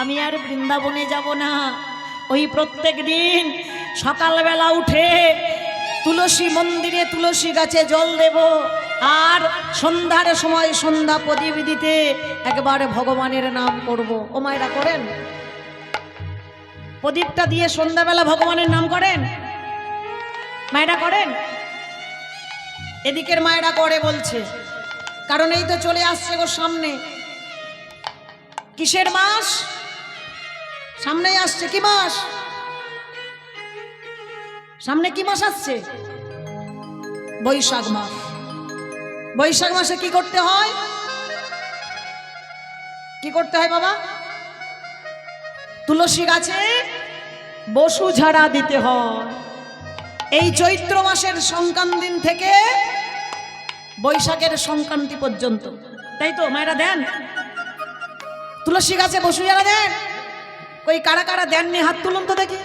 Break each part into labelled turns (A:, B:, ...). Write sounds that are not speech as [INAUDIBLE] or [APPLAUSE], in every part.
A: আমি আর বৃন্দাবনে যাব না। ওই প্রত্যেক দিন সকালবেলা উঠে তুলসী মন্দিরে তুলসী গাছে জল দেব আর সন্ধ্যার সময় সন্ধ্যা প্রদীপ দিতে একবারে ভগবানের নাম করব। ও মায়েরা করেন? প্রদীপটা দিয়ে সন্ধ্যাবেলা ভগবানের নাম করেন? মায়েরা করেন? এদিকের মায়েরা করে বলছে, কারণ এই তো চলে আসছে গো সামনে। কিসের মাস? সামনেই আসছে কি মাস? সামনে কি মাস আসছে? বৈশাখ মাস। বৈশাখ মাসে কি করতে হয়? কি করতে হয় বাবা? তুলসী গাছে বসু ঝাড়া দিতে হয়। এই চৈত্র মাসের সংক্রান্ত দিন থেকে বৈশাখের সংক্রান্তি পর্যন্ত। তাই তো, মায়েরা দেন? তুলসী গাছে বসু ঝাড়া দেন? কই, কারা কারা? দেননি হাত তুলুন তো দেখি।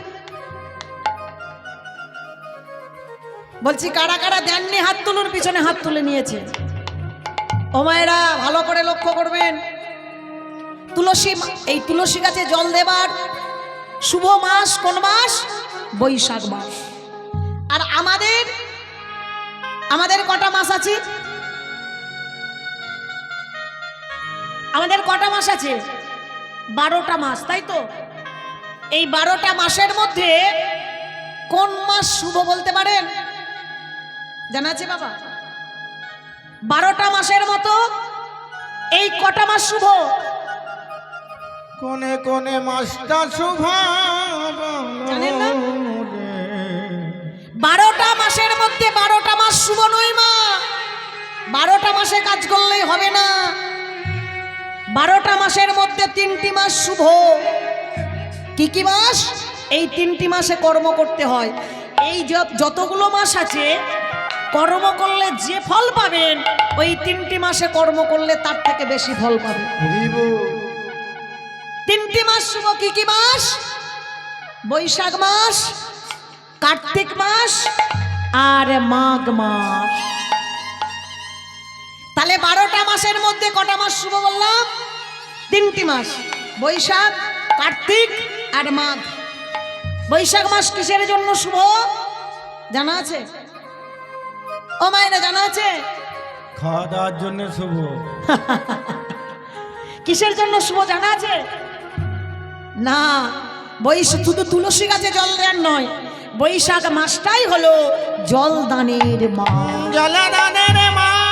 A: বলছি, কারা কারা? দেননি হাত তুলুন, পিছনে হাত তুলে নিয়েছে। ও মায়েরা, ভালো করে লক্ষ্য করবেন। তুলসী এই তুলসী গাছে জল দেবার শুভ মাস কোন মাস? বৈশাখ মাস। আর আমাদের আমাদের কটা মাস আছে? আমাদের কটা মাস আছে? বারোটা মাস তাই তো? এই বারোটা মাসের মধ্যে কোন মাস শুভ বলতে পারেন? জানা আছে বাবা? বারোটা মাসের মতো এই কটা মাস শুভ?
B: কোনে কোনে মাস্টার শুভা
A: বারোটা মাসের মধ্যে বারোটা মাস শুভ নয় মা। বারোটা মাসে কাজ করলেই হবে না। বারোটা মাসের মধ্যে তিনটি মাস শুভ। কি কি মাস? এই তিনটি মাসে কর্ম করতে হয়। এই যত- যতগুলো মাস আছে কর্ম করলে যে ফল পাবেন ওই তিনটি মাসে কর্ম করলে তার থেকে বেশি ফল পাবেন। তিনটি মাস শুভ কি কি মাস? বৈশাখ মাস কার্তিক মাস আর মাঘ মাস। তাহলে বারোটা মাসের মধ্যে কটা মাস শুভ বললাম? তিনটি মাস। বৈশাখ কার্তিক আর মাঘ। বৈশাখ মাস কিসের জন্য শুভ? জানা আছে? ও মায়েরা জানা আছে?
B: খাওয়া দাওয়ার জন্য শুভ। [LAUGHS]
A: কিসের জন্য শুভ জানা আছে? না বৈশ শুধু তুলসী গাছে জল দেওয়ার নয়। বৈশাখ মাসটাই হলো জল দানের মাস।
B: জলদানের মা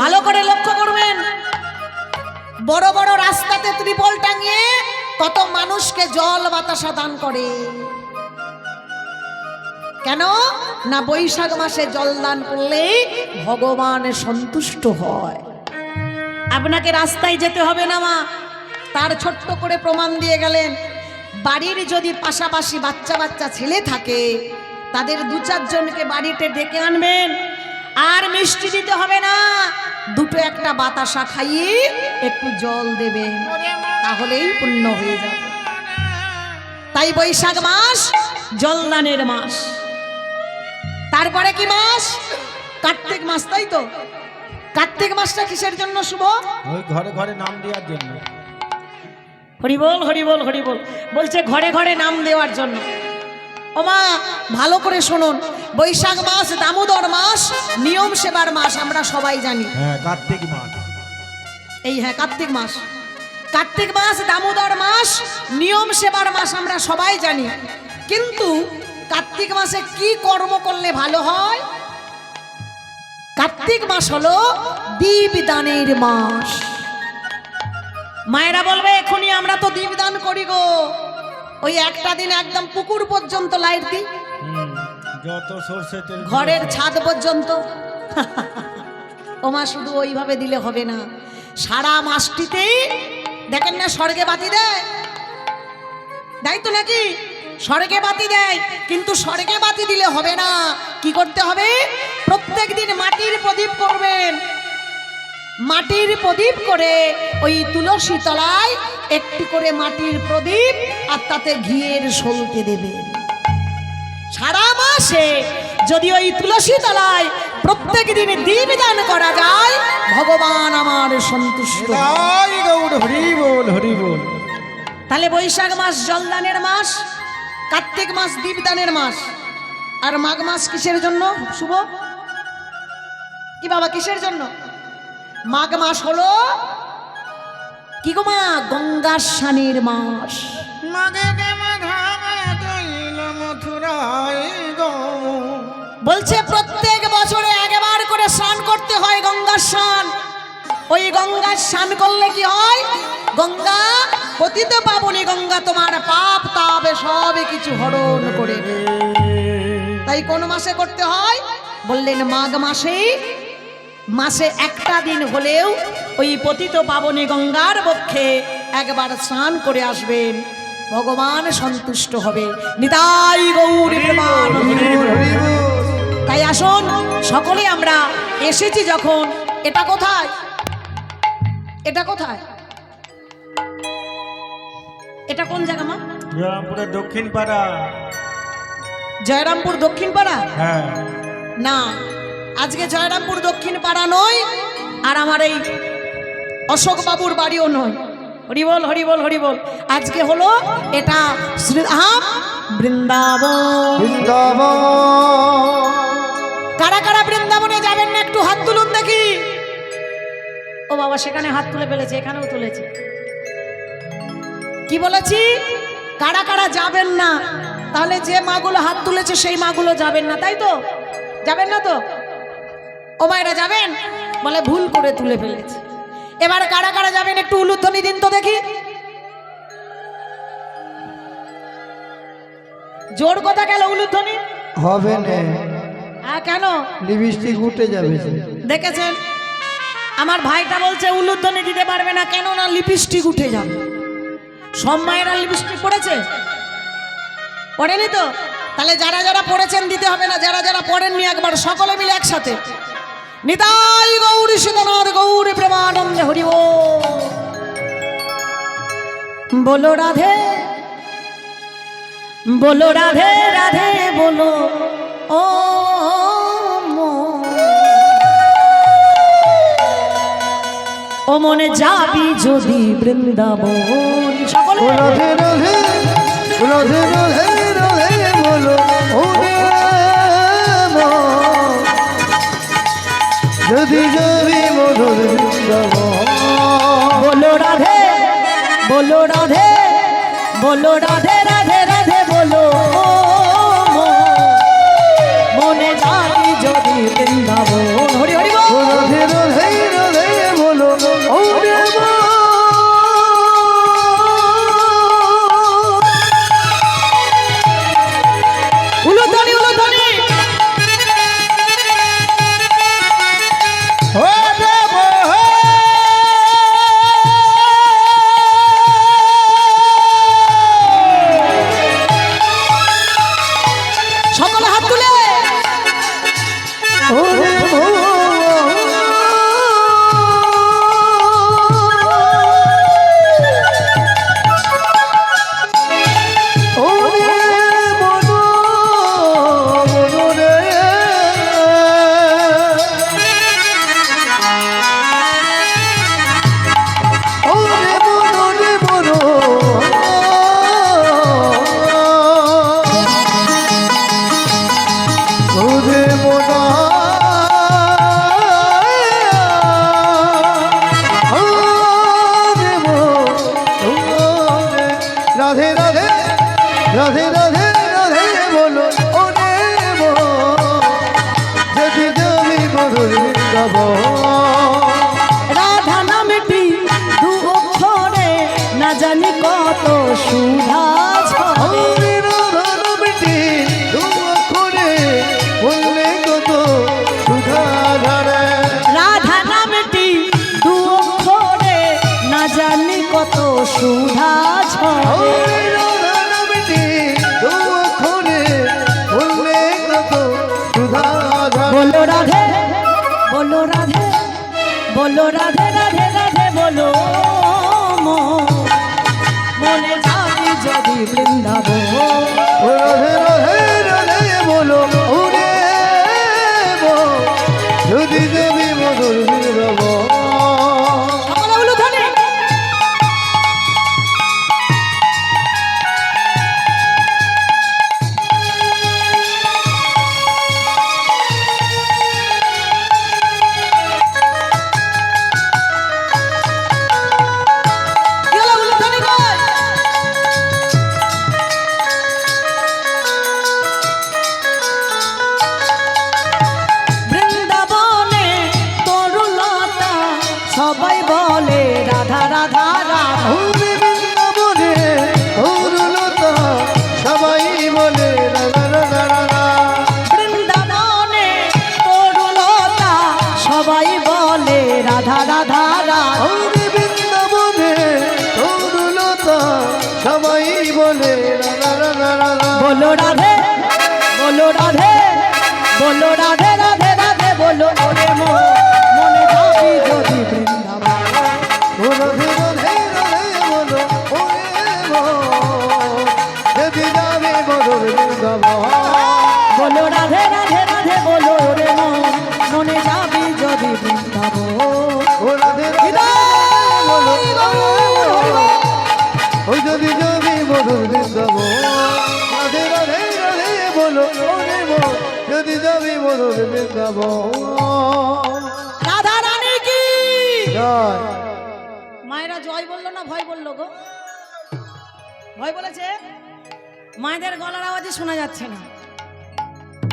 A: ভালো করে লক্ষ্য করবেন। বড় বড় রাস্তাতে ত্রিপল টাঙিয়ে কত মানুষকে জল বাতাসা দান করে। কেন? না বৈশাখ মাসে জল দান করলে ভগবান সন্তুষ্ট হয়। আপনাকে রাস্তায় যেতে হবে না মা। তার ছোট্ট করে প্রমাণ দিয়ে গেলেন। বাড়ির যদি পাশাপাশি বাচ্চা বাচ্চা ছেলে থাকে, তাদের দু চারজনকে বাড়িতে ডেকে আনবেন। আর মিষ্টি দিতে হবে না। দুটো একটা বাতাসা খাইয়ে একটু জল দেবেন তাহলেই পূর্ণ হয়ে যাবে। তাই বৈশাখ মাস জলদানের মাস। তারপরে কি মাস? কার্তিক মাস তাই তো? কার্তিক মাসটা কিসের জন্য শুভ?
B: ওই ঘরে ঘরে নাম দেওয়ার জন্য।
A: হরিবল হরিবল হরিবল। বলছে ঘরে ঘরে নাম দেওয়ার জন্য। ওমা ভালো করে শুনুন। বৈশাখ মাস দামোদর মাস নিয়ম সেবার মাস আমরা সবাই জানি।
B: হ্যাঁ কার্তিক মাস।
A: এই হ্যাঁ কার্তিক মাস। কার্তিক মাস দামোদর মাস নিয়ম সেবার মাস আমরা সবাই জানি। কিন্তু কার্তিক মাসে কি কর্ম করলে ভালো হয়? কার্তিক মাস হলো দীপদানের মাস। মায়েরা বলবে এখনই আমরা তো দীপদান করি গো। ওই একটা দিন একদম পুকুর পর্যন্ত লাইট দিই।
B: যত সর্ষে তেল
A: ঘরের ছাদ পর্যন্ত। ওমা শুধু ওইভাবে দিলে হবে না। সারা মাসটিতেই দেখেন না স্বর্গে বাতি দেয়। দেয় তো নাকি? স্বর্গে বাতি দেয় কিন্তু স্বর্গে বাতি দিলে হবে না। কি করতে হবে? প্রত্যেক দিন মাটির প্রদীপ করবেন মাটির প্রদীপ করে ওই তুলসী তলায় একটি করে মাটির প্রদীপ আর তাতে ঘিয়ের সলতে দেবে। সারা মাসে যদি ওই তুলসী তলায় প্রত্যেক দিন দীপদান করা যায় ভগবান আমার সন্তুষ্ট। হয়। তাহলে বৈশাখ মাস জলদানের মাস কার্তিক মাস দীপদানের মাস। আর মাঘ মাস কিসের জন্য? শুভ? কি বাবা কিসের জন্য? মাঘ মাস হলো? কি গো মা? গঙ্গা স্নানের মাস। বলছে প্রত্যেক বছরে একবার করে স্নান করতে হয় গঙ্গার স্নান। ওই গঙ্গার স্নান করলে কি হয়? গঙ্গা পতিত পাবনি গঙ্গা তোমার পাপ তাবে সবে কিছু হরণ করে। তাই কোন মাসে করতে হয়? বললেন মাঘ মাসে মাসে একটা দিন হলেও ওই পতিত পাবনী গঙ্গার পক্ষে একবার স্নান করে আসবেন ভগবান সন্তুষ্ট হবে। নিতাই গৌর। তাই আসুন সকলে আমরা এসেছি যখন। এটা কোথায়? এটা কোথায়? এটা কোন জায়গা মা?
B: জয়রামপুরের দক্ষিণ পাড়া
A: জয়রামপুর দক্ষিণ পাড়া
B: হ্যাঁ।
A: না আজকে জয়রামপুর দক্ষিণ পাড়া নয় আর আমার এই অশোক বাবুর বাড়িও নয়। হরিবল হরিবল হরিবল আজকে হলো এটা শ্রীধাম বৃন্দাবন। কারা কারা বৃন্দাবনে যাবেন না একটু হাত তুলুন দেখি। ও বাবা সেখানে হাত তুলে ফেলেছে এখানেও তুলেছে। কি বলেছি? কারা কারা যাবেন না তাহলে যে মাগুলো হাত তুলেছে সেই মাগুলো যাবেন না তাই তো? যাবেন না তো? ও মায়েরা যাবেন? বলে ভুল করে তুলে ফেলেছে। এবার কারা কারা যাবেন একটু উলুধ্বনি দিন তো দেখি। জোর কথা গেল উলুধ্বনি?
C: হবে না।
A: হ্যাঁ কেন?
C: লিপস্টিক উঠে যাবে
A: দেখেছেন? আমার ভাইটা বলছে উলুধ্বনি দিতে পারবে না কেন না লিপস্টিক উঠে যাবে। সব মায়েরা লিপস্টিক পড়েছে? পড়েনি তো? তাহলে যারা যারা পড়েছেন দিতে হবে না যারা যারা পড়েননি একবার সকলে মিলে একসাথে। নিতাই গৌরী সীতানাথ গৌরী প্রেমানন্দে হরি ও বলো রাধে বলো রাধে রাধে বলো, ও ও মনে যাবি যদি বৃন্দাবন। সকলে
C: রাধে রাধে রাধে রাধে রাধে বলো। যদি যদি মধুর
A: বলো রাধে বলো রাধে বলো রাধে রাধে। রাধে
C: রাধে রাধে বলো ও রে মো যদি তুমি গাব। ধারা
A: রাধা
C: ওরে বৃন্দাবনে তো সবাই বলে
A: বলো রাধে
C: বলো রাধে
A: বলো রাধে। বৃন্দাবন
C: রাধা
A: রানী কি?
C: জয়।
A: মায়েরা জয় বলল না ভয় বলল গো? ভয় বলেছে? মায়েদের গলার আওয়াজে শোনা যাচ্ছে না।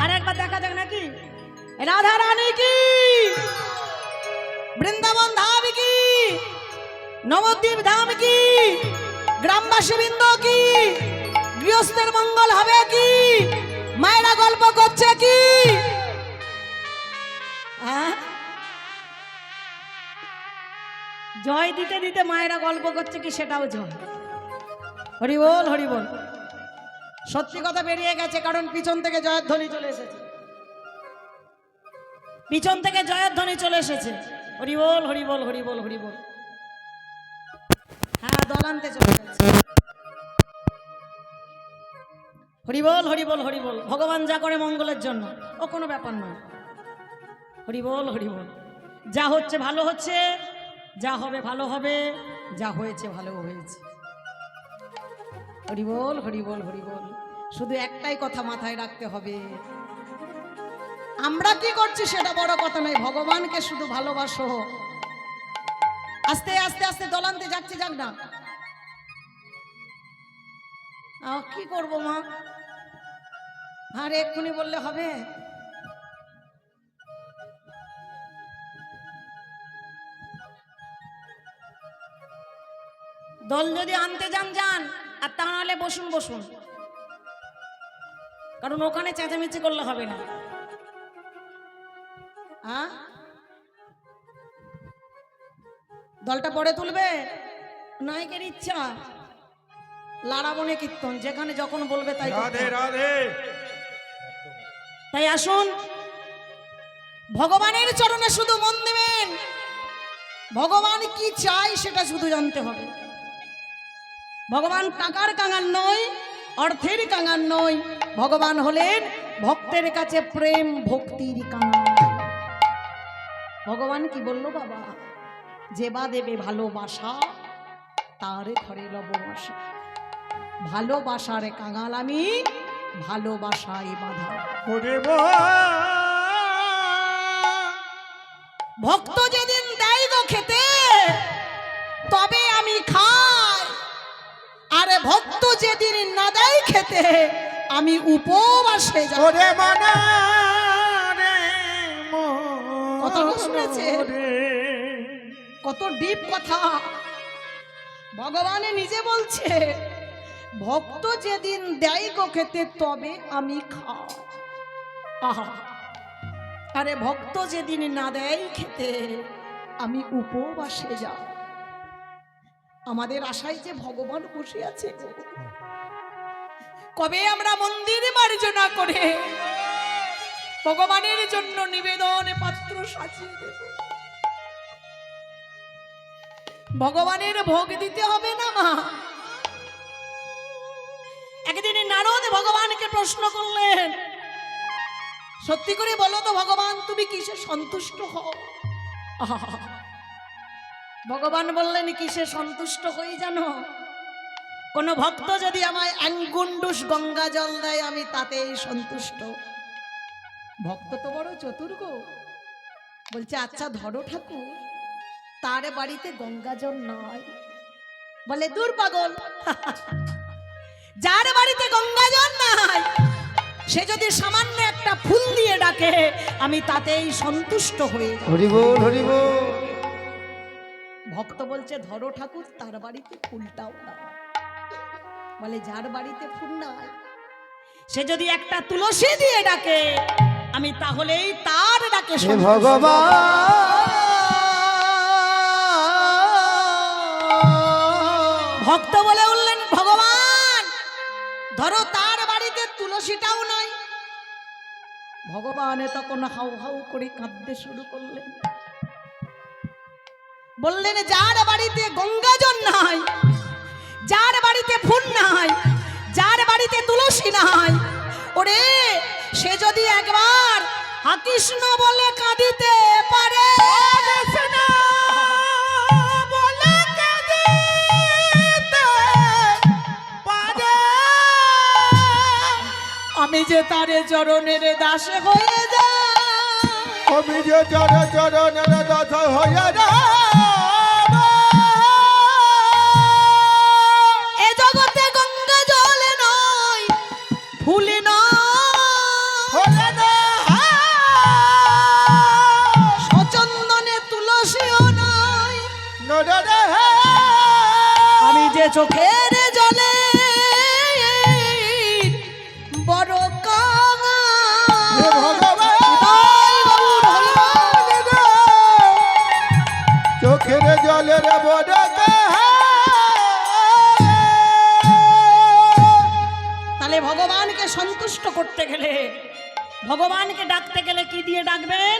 A: আর একবার দেখা যাক নাকি? রাধা রানী কি? বৃন্দাবন ধাম কি? নবদ্বীপ ধাম কি? গ্রামবাসী বৃন্দ কি? গৃহস্থের মঙ্গল হবে কি? মায়েরা গল্প করছে কি? জয় দিতে দিতে মায়েরা গল্প করছে কি সেটাও জয়। হরি বল হরি বল সত্যি কথা বেরিয়ে গেছে, কারণ পিছন থেকে জয়ের ধ্বনি চলে এসেছে। পিছন থেকে জয়ের ধ্বনি চলে এসেছে। হরি বল হরি বল হরি বল হরি বল হ্যাঁ দলান্তে চলে গেছে। হরি বল হরি বল হরি বল ভগবান যা করে মঙ্গলের জন্য, ও কোনো ব্যাপার নয়। হরি বল হরি বল যা হচ্ছে ভালো হচ্ছে যা হবে ভালো হবে, যা হয়েছে ভালো হয়েছে। হরি বল হরি বল হরি বল। শুধু একটাই কথা মাথায় রাখতে হবে। আমরা কি করছি সেটা বড় কথা নয়, ভগবানকে শুধু ভালোবাসো। আস্তে আস্তে আস্তে, দলান্তে যাচ্ছে, যাক না। কি করব মা? আর, এক্ষুনি বললে হবে? দল যদি আনতে যান যান আর তা নাহলে বসুন বসুন। কারণ ওখানে চেঁচামেচি করলে হবে না। আ? দলটা পরে তুলবে? নায়কের ইচ্ছা। লাড়াবনে কীর্তন যেখানে যখন বলবে তাই
B: রাধে রাধে।
A: তাই আসুন। ভগবানের চরণে শুধু মন দেবেন। ভগবান কি চাই সেটা শুধু জানতে হবে। ভগবান টাকার কাঙাল নয় অর্থের কাঙাল নয় ভগবান হলেন ভক্তের কাছে প্রেম ভক্তির কাঙাল। ভগবান কি বলল বাবা? যে বা দেবে ভালোবাসা তার ঘরে লববাসা ভালোবাসার কাঙাল আমি ভালোবাসায় বাধা। ভক্ত যেদিন দেয় গো খেতে তবে ভক্ত যেদিন না দেয় খেতে আমি উপবাসে
B: মনা রে
A: কথাটা শুনেছে? কত ডিপ কথা। ভগবানে নিজে বলছে ভক্ত যেদিন দেয় গো খেতে তবে আমি খাই আহা। আরে ভক্ত যেদিন না দেয় খেতে আমি উপবাসে যাই আমাদের আশায় যে ভগবান বসে আছে। কবে আমরা মন্দির মার্জনা করে ভগবানের জন্য নিবেদন পাত্র সাজিয়ে দেব? ভগবানের ভোগ দিতে হবে না, মা। একদিন নারদ ভগবানকে প্রশ্ন করলেন, সত্যি করে বলো তো ভগবান, তুমি কিসে সন্তুষ্ট হও! ভগবান বললেন, কিসে সন্তুষ্ট হই জানো? কোন ভক্ত যদি আমায় অ্যাঙ্গুন্ডুস গঙ্গা জল দেয়, আমি তাতেই সন্তুষ্ট। ভক্ত তো বড় চতুর্গ বলছে আচ্ছা ধরো ঠাকুর, তার বাড়িতে গঙ্গা জল নয় বলে, দূর পাগল, [LAUGHS] যার বাড়িতে গঙ্গা জল নাই, সে যদি সামান্য একটা ফুল দিয়ে ডাকে, আমি তাতেই সন্তুষ্ট হয়ে যাই।
C: হরি বল হরি বল
A: ভক্ত বলছে ধরো ঠাকুর তার বাড়িতে ফুলটাও না বলে যার বাড়িতে ফুল নাই সে যদি একটা তুলসী দিয়ে ডাকে আমি তাহলেই তার ডাকে
C: ভগবান
A: ভক্ত বলে উঠলেন ভগবান ধরো তার বাড়িতে তুলসীটাও নাই। ভগবানে তখন হাউ হাউ করে কাঁদতে শুরু করলেন। বললেন, যার বাড়িতে গঙ্গাজল নাই, যার বাড়িতে ফুল নাই, যার বাড়িতে তুলসী নাই, ওরে, সে যদি একবার হাকৃষ্ণ বলে কাঁদিতে পারে। আমি যে তারে চরণের দাসে হয়ে যাই
B: আমি যে চর চরণের দাস হইয়া যাব।
A: চোখের জলে বড়।
B: চোখের জলের
A: তাহলে ভগবানকে সন্তুষ্ট করতে গেলে ভগবানকে ডাকতে গেলে কি দিয়ে ডাকবেন?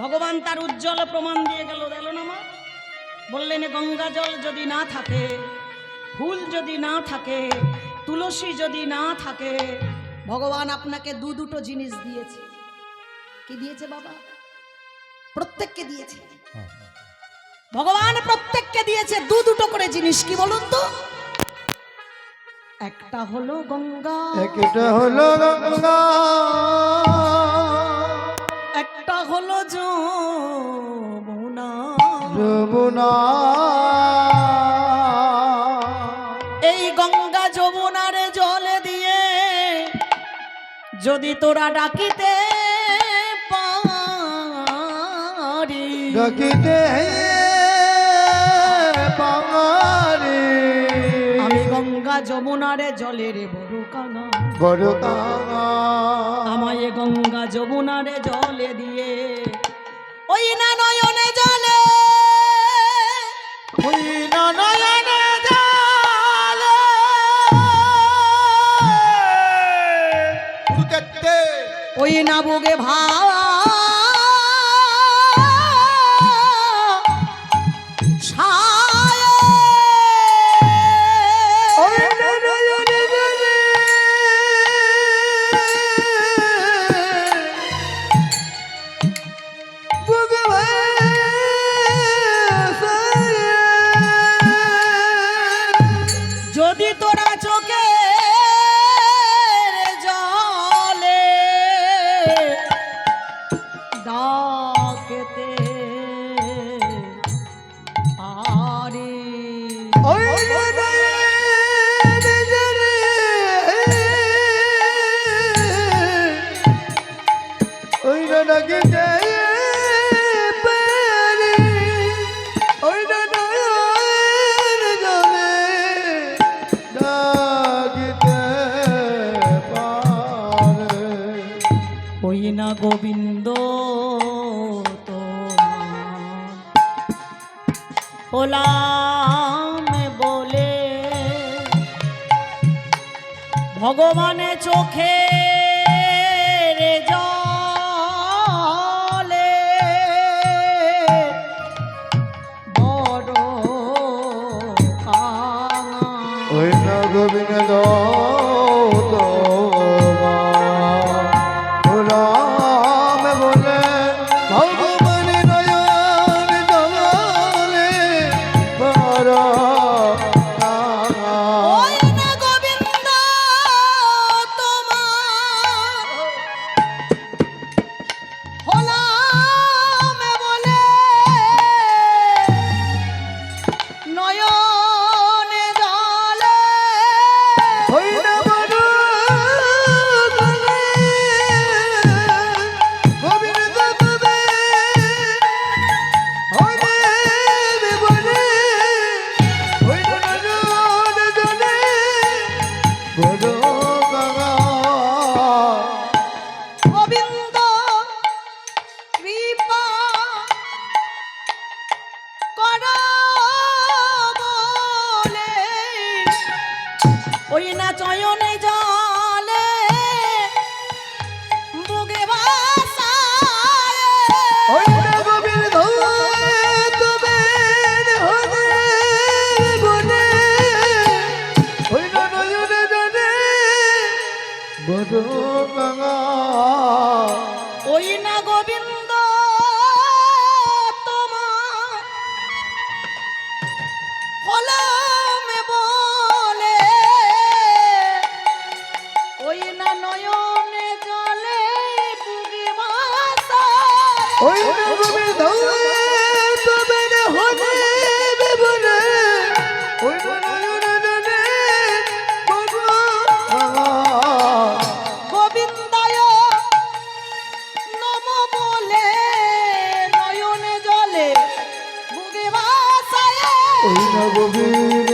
A: ভগবান তার উজ্জ্বল প্রমাণ দিয়ে গেল গেল না বললেন গঙ্গা জল যদি না থাকে ফুল যদি না থাকে তুলসী যদি না থাকে ভগবান আপনাকে দু দুটো জিনিস দিয়েছে। কি দিয়েছে বাবা? প্রত্যেককে দিয়েছে। ভগবান প্রত্যেককে দিয়েছে দু দুটো করে জিনিস কি বলুন তো? একটা হলো গঙ্গা
C: একটা হলো গঙ্গা।
A: একটা হলো যমুনা এই গঙ্গা যমুনার জলে দিয়ে যদি তোরা ডাকিতে পারি।
C: ডাকিতে পাঙারে
A: আমি গঙ্গা যমুনার জলের বড় কাঙা
C: বড় কাঙা
A: আমায় গঙ্গা যমুনার জলে দিয়ে। ওই না নয়নে
B: ওই না
A: বুগে ভা
C: না
A: গোবিন্দ বলে ভগবানে চোখে
C: ওই নববীর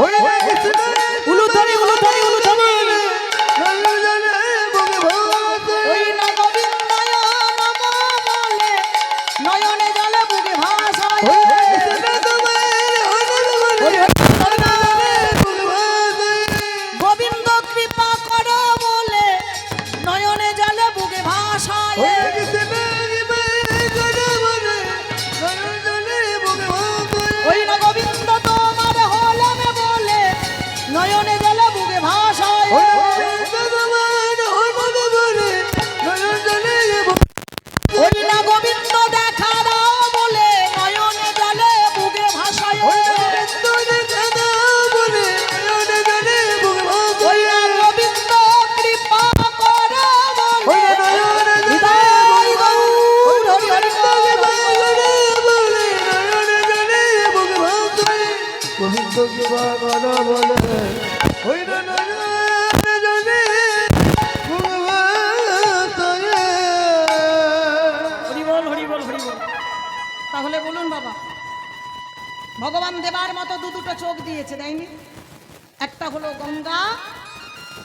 A: ভাসা উলু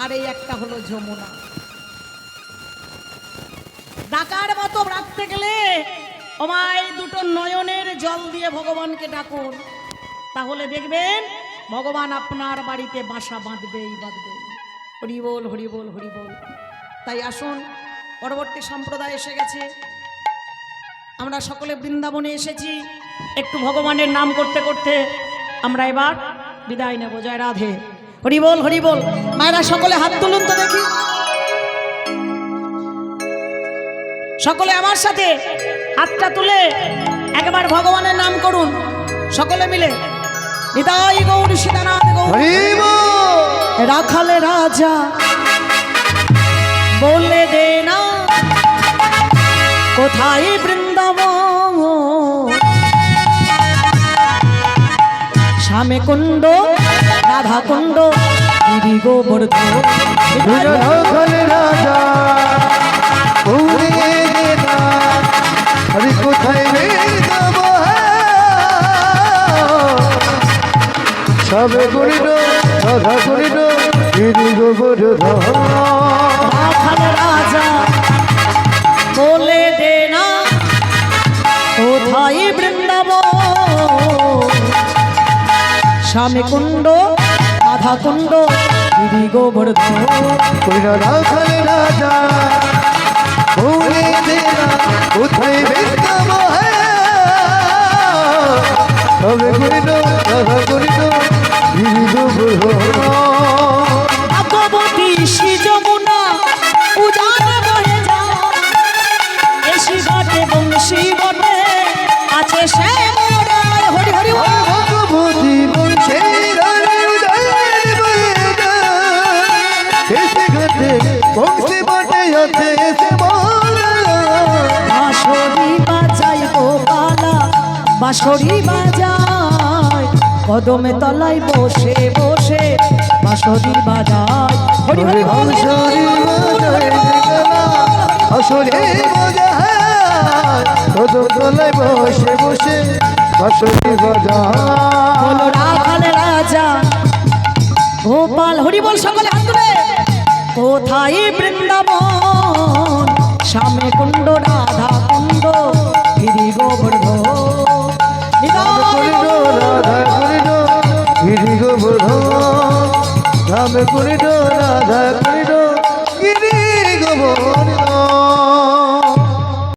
A: আর এই একটা হলো যমুনা। ডাকার মতো রাখতে গেলে আমায় দুটো নয়নের জল দিয়ে ভগবানকে ডাকুন। তাহলে দেখবেন ভগবান আপনার বাড়িতে বাসা বাঁধবেই বাঁধবে হরি বল হরি বল হরি বল তাই আসুন, পরবর্তী সম্প্রদায় এসে গেছে। আমরা সকলে বৃন্দাবনে এসেছি। একটু ভগবানের নাম করতে করতে আমরা এবার বিদায় নেব। জয় রাধে। হরি বল হরি বল। মায়েরা সকলে হাত তুলুন তো দেখি। সকলে আমার সাথে হাতটা তুলে একবার ভগবানের নাম করুন। সকলে মিলে। নিতাই গৌর সীতানাথ গৌর। রাখালে রাজা বলে দে না কোথায় বৃন্দাবন? শ্যামে কুণ্ড রাধা কুণ্ড গিরি গোবর্ধন
C: রাজা। উড়ে কোথায় সবে করিল রাধা করিল গিরি গোবর্ধন
A: রাজা বলে দে না কোথায় বৃন্দাবন? শ্যামে কুণ্ড রাধা কুণ্ড গিরি গোবর্ধন।
C: কইরা রাখালে রাজা উড়ে না কোথায় বেরব
A: বাঁশরি বাজায় কদমে তলায় বসে বসে বাঁশরি বাজায় হরি হরি
C: বাজায় বাজায় কদম তলায় বসে বসে বাঁশরি বাজায়
A: রাজা গোপাল হরি বল সকলে হাত তুলে কোথায় বৃন্দাবন শ্যামে কুণ্ড রাধা কুণ্ড গিরি গোবর্ধন
C: রাম করিল রাধা গোবর্ধন